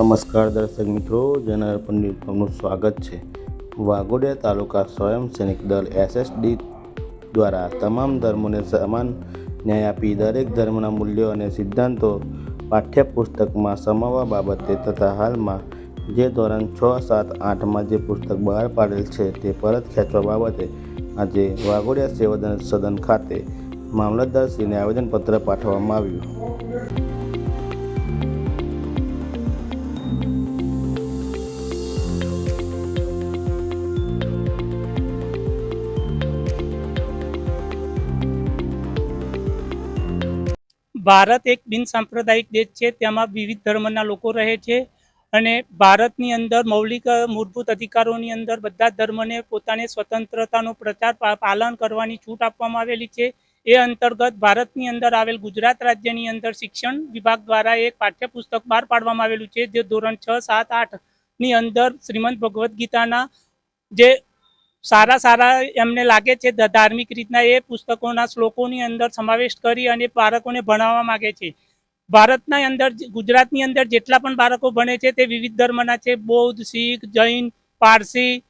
નમસ્કાર દર્શક મિત્રો, જનર પર ન્યૂઝનું સ્વાગત છે. વાઘોડિયા તાલુકા સ્વયં સૈનિક દળ એસએસડી દ્વારા તમામ ધર્મોને સમાન ન્યાય આપી દરેક ધર્મના મૂલ્યો અને સિદ્ધાંતો પાઠ્યપુસ્તકમાં સમાવવા બાબતે તથા હાલમાં જે ધોરણ છ, સાત, આઠમાં જે પુસ્તક બહાર પાડેલ છે તે પરત ખેંચવા બાબતે આજે વાઘોડિયા સેવાદન સદન ખાતે મામલતદારશ્રીને આવેદનપત્ર પાઠવવામાં આવ્યું. ભારત એક બિન સાંપ્રદાયિક દેશ છે, તેમાં વિવિધ ધર્મના લોકો રહે છે અને ભારતની અંદર મૌલિક, મૂળભૂત અધિકારોની અંદર બધા ધર્મને પોતાને સ્વતંત્રતાનો પ્રચાર પાલન કરવાની છૂટ આપવામાં આવેલી છે. એ અંતર્ગત ભારતની અંદર આવેલ ગુજરાત રાજ્યની અંદર શિક્ષણ વિભાગ દ્વારા એક પાઠ્યપુસ્તક બહાર પાડવામાં આવેલું છે, જે ધોરણ છ, સાત, આઠની અંદર શ્રીમદ ભગવદ્ ગીતાના જે સારા સારા એમને લાગે છે ધાર્મિક રીતના એ પુસ્તકોના શ્લોકોની અંદર સમાવેશ કરી અને બાળકોને ભણાવવા માગે છે. ભારતના અંદર ગુજરાતની અંદર જેટલા પણ બાળકો ભણે છે તે વિવિધ ધર્મના છે. બૌદ્ધ, શીખ, જૈન, પારસી,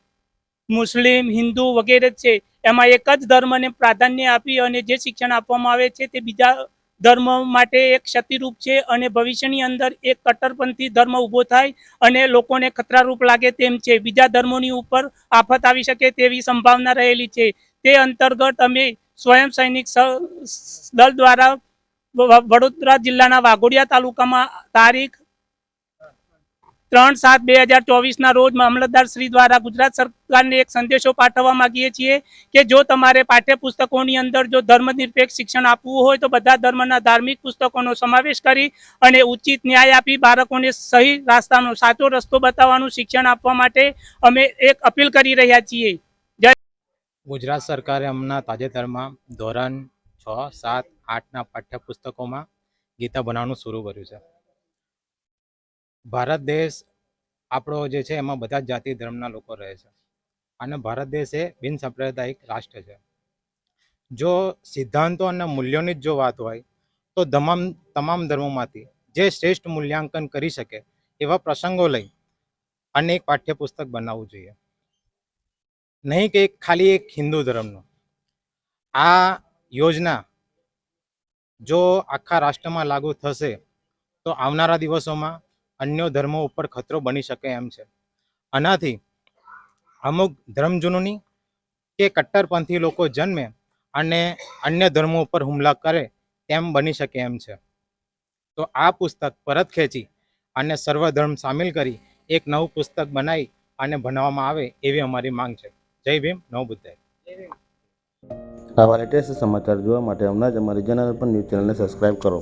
મુસ્લિમ, હિન્દુ વગેરે છે. એમાં એક જ ધર્મને પ્રાધાન્ય આપી અને જે શિક્ષણ આપવામાં આવે છે તે બીજા ધર્મ માટે એક ક્ષતિરૂપ છે અને ભવિષ્યની અંદર એક કટ્ટરપંથી ધર્મ ઊભો થાય અને લોકોને ખતરારૂપ લાગે તેમ છે. બીજા ધર્મોની ઉપર આફત આવી શકે તેવી સંભાવના રહેલી છે. તે અંતર્ગત અમે સ્વયં સૈનિક દળ દ્વારા વડોદરા જિલ્લાના વાઘોડિયા તાલુકામાં તારીખ ત્રણ સાત બે હજાર ચોવીસના રોજ મામલતદાર શ્રી દ્વારા ગુજરાત સરકારને એક સંદેશો પાઠવવા માગીએ છીએ કે જો તમારે પાઠ્યપુસ્તકોની અંદર જો ધર્મનિરપેક્ષ શિક્ષણ આપવું હોય તો બધા ધર્મના ધાર્મિક પુસ્તકોનો સમાવેશ કરી અને ઉચિત ન્યાય આપી બાળકોને સહી રાસ્તાનો સાચો રસ્તો બતાવવાનું શિક્ષણ આપવા માટે અમે એક અપીલ કરી રહ્યા છીએ. ગુજરાત સરકારે હમણાં તાજેતરમાં ધોરણ છ, સાત, આઠના પાઠ્યપુસ્તકોમાં ગીતા બનાવવાનું શરૂ કર્યું છે. ભારત દેશ આપણો જે છે, એમાં બધા જ જાતિ ધર્મના લોકો રહે છે. અને ભારત દેશ એ બિન સાંપ્રદાયિક રાષ્ટ્ર છે. જો સિદ્ધાંતો અને મૂલ્યોની જ જો વાત હોય, તો તમામ તમામ ધર્મોમાંથી જે શ્રેષ્ઠ મૂલ્યાંકન કરી શકે એવા પ્રસંગો લઈ અને એક પાઠ્યપુસ્તક બનાવવું જોઈએ. નહીં કે ખાલી એક હિન્દુ ધર્મનો. આ યોજના જો આખા રાષ્ટ્રમાં લાગુ થશે, તો આવનારા દિવસોમાં અન્ય ધર્મો ઉપર ખતરો બની શકે એમ છે. આનાથી અમુક ધર્મજૂનોની કે કટ્ટરપંથી લોકો જન્મે અને અન્ય ધર્મો ઉપર હુમલા કરે તેમ બની શકે એમ છે. તો આ પુસ્તક પરત ખેંચી અને સર્વ ધર્મ સામેલ કરી એક નવું પુસ્તક બનાવી અને ભણવામાં આવે એવી અમારી માંગ છે. જય ભીમ, નવ બુદ્ધાય. આવા લેટેસ્ટ સમાચાર જોવા માટે હમણાં જ અમારી જનરલ પર ન્યૂઝ ચેનલને સબસ્ક્રાઈબ કરો.